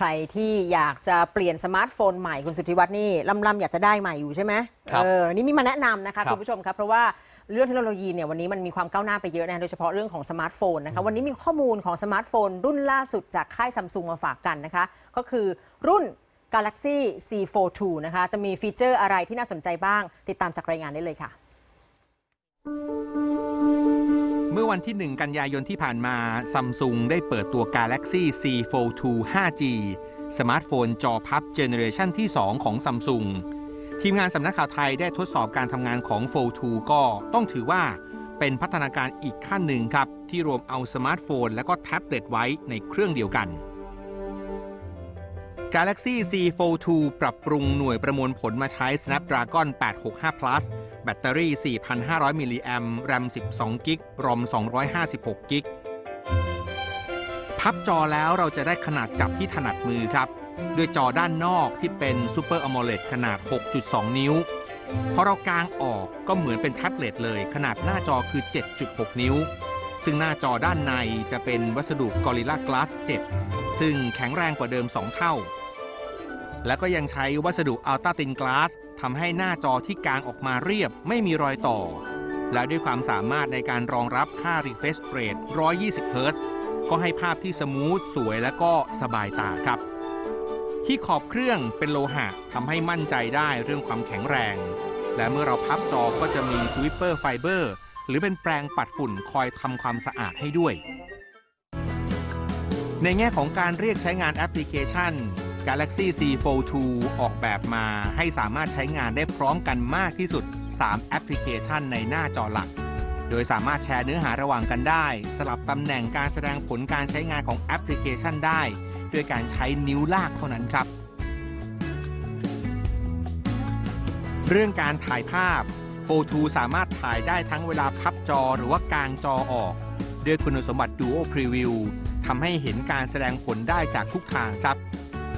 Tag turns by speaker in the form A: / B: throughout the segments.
A: ใครที่อยากจะเปลี่ยนสมาร์ทโฟนใหม่คุณสุทธิวัฒน์นี่ลำๆอยากจะได้ใหม่อยู่ใช่ไหม
B: ครับ
A: เออนี่มีมาแนะนำนะคะ
B: ครับ
A: คุณผู้ชมครับเพราะว่าเรื่องเทคโนโลยีเนี่ยวันนี้มันมีความก้าวหน้าไปเยอะนะโดยเฉพาะเรื่องของสมาร์ทโฟนนะคะวันนี้มีข้อมูลของสมาร์ทโฟน รุ่นล่าสุดจากค่ายซัมซุงมาฝากกันนะคะ ก็คือรุ่น Galaxy C42 นะคะ จะมีฟีเจอร์อะไรที่น่าสนใจบ้าง ติดตามจากรายงานได้เลยค่ะ
C: เมื่อวันที่ 1 กันยายนที่ผ่านมาซัมซุงได้เปิดตัว Galaxy C42 5G สมาร์ทโฟนจอพับเจเนอเรชันที่ 2 ของซัมซุงทีมงานสำนักข่าวไทยได้ทดสอบการทำงานของ Fold 2 ก็ต้องถือว่าเป็นพัฒนาการอีกขั้นหนึ่งครับ ที่รวมเอาสมาร์ทโฟนและก็แท็บเล็ตไว้ในเครื่องเดียวกัน Galaxy C42 ปรับปรุงหน่วยประมวลผลมาใช้ Snapdragon 865 Plus แบตเตอรี่ 4,500 มิลลิแอมป์แรม 12 กิกรอม 256 กิก พับจอแล้วเราจะได้ขนาดจับที่ถนัดมือครับ ด้วยจอด้านนอกที่เป็น Super AMOLED ขนาด 6.2 นิ้ว พอเรากางออกก็เหมือนเป็นแท็บเล็ตเลย ขนาดหน้าจอคือ 7.6 นิ้ว ซึ่งหน้าจอด้านในจะเป็นวัสดุ Gorilla Glass 7 ซึ่งแข็งแรงกว่าเดิม 2 เท่า แล้วก็ยังใช้วัสดุ Ultra Thin Glass ทำให้หน้าจอที่กางออกมาเรียบไม่มีรอยต่อ และด้วยความสามารถในการรองรับค่า refresh rate 120 Hz ก็ให้ภาพที่สมูทสวยและก็สบายตาครับ ที่ขอบเครื่องเป็นโลหะทำให้มั่นใจได้เรื่องความแข็งแรง และเมื่อเราพับจอก็จะมีสวิปเปอร์ไฟเบอร์หรือเป็นแปรงปัดฝุ่นคอยทำความสะอาดให้ด้วย ในแง่ของการเรียกใช้งานแอปพลิเคชัน Galaxy C42 ออกแบบมาให้สามารถใช้งานได้พร้อมกันมากที่สุด 3 แอปพลิเคชันในหน้าจอหลัก โดยสามารถแชร์เนื้อหาระหว่างกันได้ สลับตำแหน่งการแสดงผลการใช้งานของแอปพลิเคชันได้ ด้วยการใช้นิ้วลากเท่านั้นครับ เรื่องการถ่ายภาพ Photo สามารถถ่ายได้ทั้งเวลาพับจอหรือว่ากางจอออก ด้วยคุณสมบัติ Duo Preview ทำให้เห็นการแสดงผลได้จากทุกทางครับ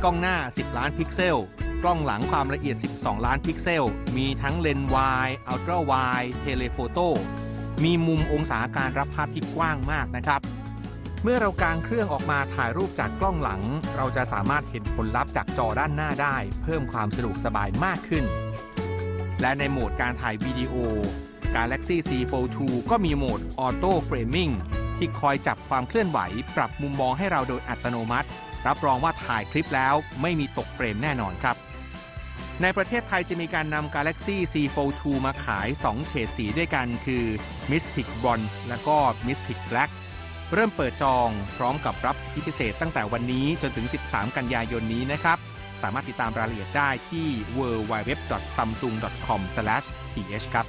C: กล้องหน้า 10 ล้านพิกเซล กล้องหลังความละเอียด 12 ล้านพิกเซล มีทั้งเลนส์วายอัลตร้าไวเทเลโฟโต้ มีมุมองศาการรับภาพที่กว้างมากนะครับ เมื่อเรากางเครื่องออกมาถ่ายรูปจากกล้องหลัง เราจะสามารถเห็นผลลัพธ์จากจอด้านหน้าได้ เพิ่มความสะดวกสบายมากขึ้น และในโหมดการถ่ายวิดีโอ Galaxy C42 ก็มีโหมด Auto Framing ที่คอยจับความเคลื่อนไหว ปรับมุมมองให้เราโดยอัตโนมัติ รับรองว่าถ่ายคลิปแล้วไม่มีตกเฟรมแน่นอนครับ ในประเทศไทยจะมีการนำ Galaxy C42 มาขาย 2 เฉดสีด้วยกันคือ Mystic Bronze และก็ Mystic Black เริ่มเปิดจองพร้อมกับรับสิทธิพิเศษตั้งแต่วันนี้จนถึง 13 กันยายนนี้นะครับ สามารถติดตามรายละเอียดได้ที่ www.samsung.com/th ครับ